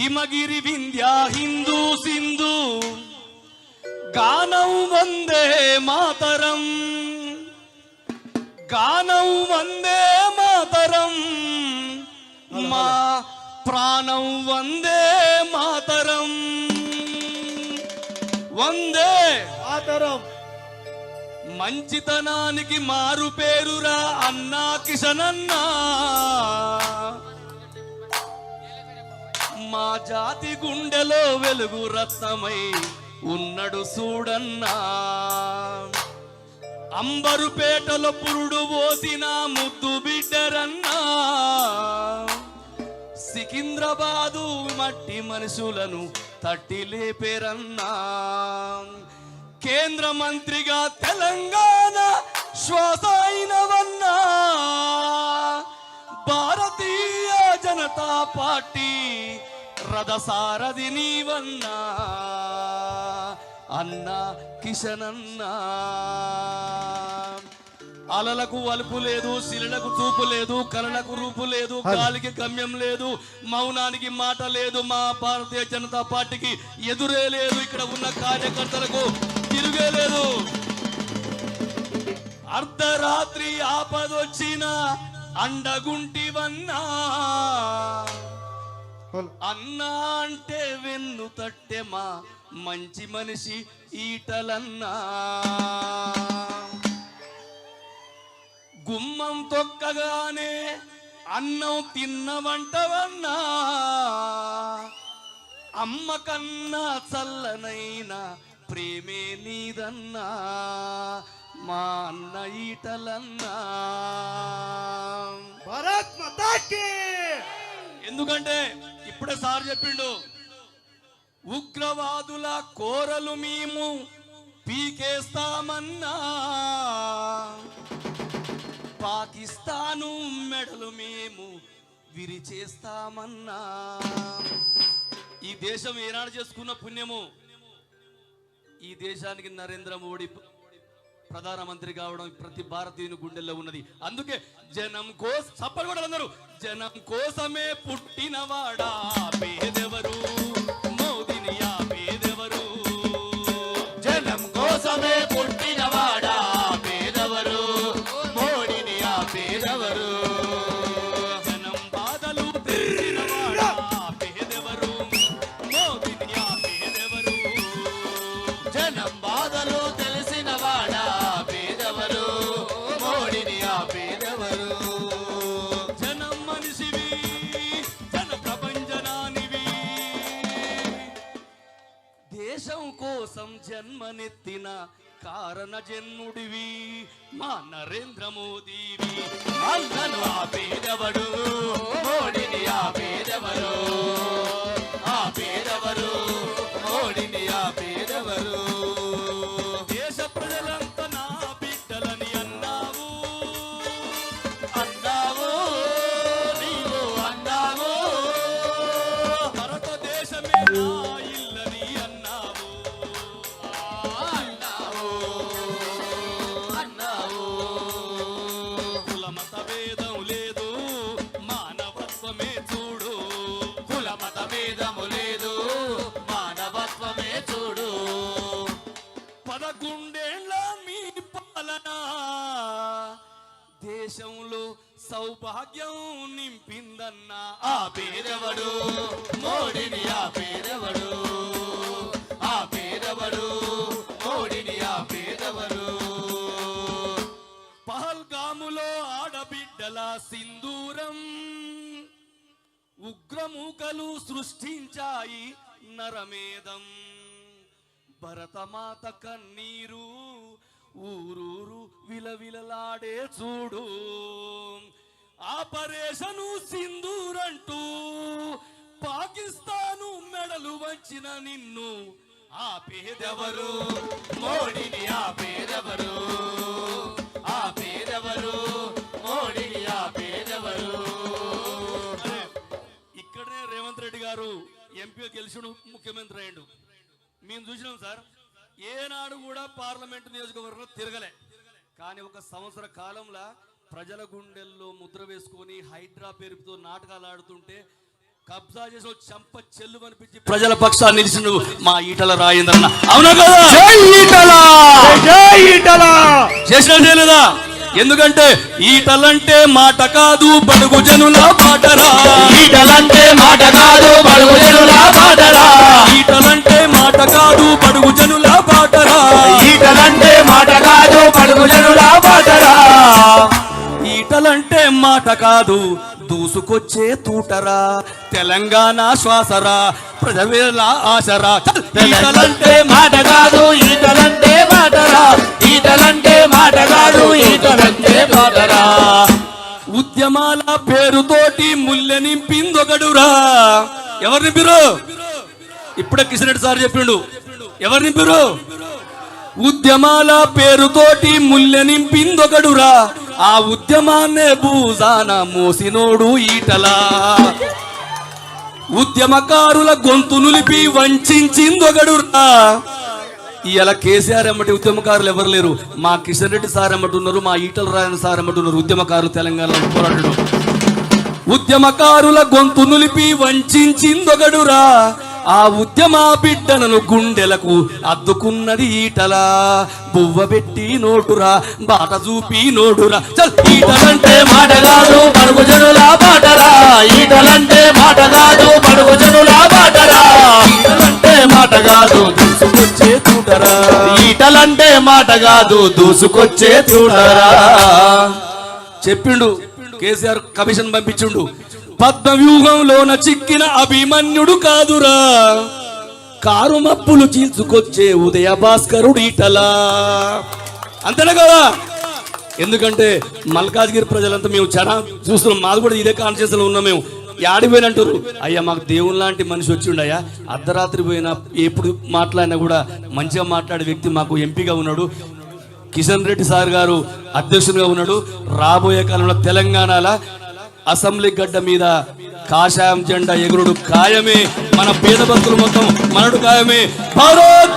ಹಿಮಗಿರಿ ವಿಂಧ್ಯ ಹಿಂದೂ ಸಿಂಧು ಗಾನಂ ಒಂದೇ ಮಾತರಂ ಗಾನಂ ಒಂದೇ ಮಾತರಂ మా ప్రాణం వందే మాతరం వందే ఆతరం మంచితనానికి మారు పేరురా అన్నా కిషనన్నా మా జాతి గుండెలో వెలుగు రత్నమై ఉన్నడు చూడన్నా అంబరుపేటలో పురుడు పోసిన ముద్దు బిడ్డరన్నా. సికింద్రాబాదు మట్టి మనుషులను తట్టి లేపేరన్నా. కేంద్ర మంత్రిగా తెలంగాణ శ్వాస అయినవన్నా భారతీయ జనతా పార్టీ రథసారథి నీవన్నా అన్నా కిషన్ అన్నా అలలకు వలుపు లేదు శిలలకు చూపు లేదు కలలకు రూపు లేదు గాలికి గమ్యం లేదు మౌనానికి మాట లేదు మా భారతీయ జనతా పార్టీకి ఎదురే లేదు ఇక్కడ ఉన్న కార్యకర్తలకు తిరుగే లేదు. అర్ధరాత్రి ఆపదొచ్చిన అండగుంటివన్నా. అన్నా అంటే వెన్ను తట్టె మా మంచి మనిషి ఈటలన్నా. గుమ్మం తొక్కగానే అన్నం తిన్నవంటవన్నా అమ్మ కన్నా చల్లనైన ప్రేమే నీదన్నా. మా అన్న ఈటలన్నా. భారత్ మాతాకి. ఎందుకంటే ఇప్పుడే సార్ చెప్పిండు? ఉగ్రవాదుల కోరలు మేము పీకేస్తామన్నా. పాకిస్తాను మెడలు మేము విరిచేస్తామన్నా. ఈ దేశం ఏనాడు చేసుకున్న పుణ్యము? ఈ దేశానికి నరేంద్ర మోడీ ప్రధానమంత్రి కావడం ప్రతి భారతీయుని గుండెల్లో ఉన్నది. అందుకే జనం కోసం సప్పలు కూడా అందరూ. జనం కోసమే పుట్టినవాడా? కోసం జన్మనెత్తిన కారణ జన్ముడివి మా నరేంద్ర మోదీవి. అన్నను ఆ పేదవడు దేశంలో సౌభాగ్యం నింపిందన్న ఆ పేదవడు మోడిని ఆ పేదవడు ఆ పేదవడు మోడిని ఆ పేదవడు పహల్గాములో ఆడబిడ్డల సింధూరం ఉగ్రమూకలు సృష్టించాయి నరమేదం భరతమాత కన్నీరు ఊరూరు విలవిలలాడే చూడు. ఆపరేషను సింధూరంటూ పాకిస్తాను మెడలు వచ్చిన నిన్ను ఆ పేదెవరు ఆపేదెవరు? ఆ మోడీని ఆ ఆ ఇక్కడనే రేవంత్ రెడ్డి గారు ఎంపీ గెలిచిడు ముఖ్యమంత్రి అయ్యాడు. మేము చూసినాం సార్. ఏనాడు కూడా పార్లమెంట్ నియోజకవర్గంలో తిరగలే. కానీ ఒక సంవత్సర కాలంలో ప్రజల గుండెల్లో ముద్ర వేసుకొని హైడ్రా పేరుతో నాటకాలు ఆడుతుంటే కబ్జా చేసిన చంప చెల్లు అనిపించి ప్రజల పక్షాన్ని నిలిచిన మా ఈటల రాయిందన్న అవునా కదా? జై ఈటల! చేసినట్టే లేదా? ఎందుకంటే ఈటలంటే మాట కాదు బడుగు జనుల బాటరా ఈటలంటే మాట కాదు బడుగు జనుల మాట కాదు. దూసుకొచ్చే తూటరా. తెలంగాణ శ్వాసరా. ప్రజవేల ఆశరా. చల్! ఈటలంటే మాట కాదు ఈటలంటే మాటరా. ఈటలంటే మాట కాదు ఈటలంటే మాటరా. ఉద్యమాల పేరుతోటి ముల్లె నింపిందొకడురా. ఎవరు నింపిరు ఇప్పుడే కిషన్ రెడ్డి సార్ చెప్పిండు. ఎవరు నింపిరు ఉద్యమాల పేరుతోటి ముల్లె నింపిందొకడురా. ఆ ఉద్యమాన్నే భూజాన మోసినోడు ఈటలా. ఉద్యమకారుల గొంతు నులిపి వంచిందొకడురా ఇలా కేసీఆర్ ఎమ్మటి ఉద్యమకారులు ఎవరు లేరు? మా కిషన్ రెడ్డి సార్ ఎమ్మటి ఉన్నారు మా ఈటల రాయన సార్ ఎమ్మటి ఉన్నారు ఉద్యమకారులు తెలంగాణలో పోరాడడం. ఉద్యమకారుల గొంతు నులిపి వంచిందొగడురా ఆ ఉద్యమా బిడ్డలను గుండెలకు అద్దుకున్నది ఈటలా. బువ్వ పెట్టి నోటురా బాట చూపి నోడురా. చల్ ఈటలంటే మాట కాదు పడుగు జనుల బాటరా. ఈటలంటే మాట కాదు పడుగు జనుల బాటరా. ఈటలంటే మాట కాదు దూసుకొచ్చే చూడరా. ఈటలంటే మాట కాదు దూసుకొచ్చే చూడరా. చెప్పిండు. కేసీఆర్ కమిషన్ పంపించుండు. పద్మవ్యూహంలోన చిక్కిన అభిమన్యుడు కాదురా. కారు మప్పులు చీల్చుకొచ్చే ఉదయ భాస్కరుడు ఈటలా. అంతేనా కదా? ఎందుకంటే మల్కాజ్గిరి ప్రజలంతా మేము చాలా చూస్తున్నాం. మాది కూడా ఇదే కాన్షియస్లో ఉన్నాం మేము. యాడిపోయినంటారు అయ్యా మాకు దేవుని లాంటి మనిషి వచ్చిండయ్యా. అర్ధరాత్రి పోయినా ఎప్పుడు మాట్లాడినా కూడా మంచిగా మాట్లాడే వ్యక్తి మాకు ఎంపీగా ఉన్నాడు. కిషన్ రెడ్డి సార్ గారు అధ్యక్షునిగా ఉన్నాడు. రాబోయే కాలంలో తెలంగాణలో అసెంబ్లీ గడ్డ మీద కాషాయం జెండా ఎగురుడు ఖాయమే. మన పేద భక్తులు మొత్తం మనడు ఖాయమే. భారత్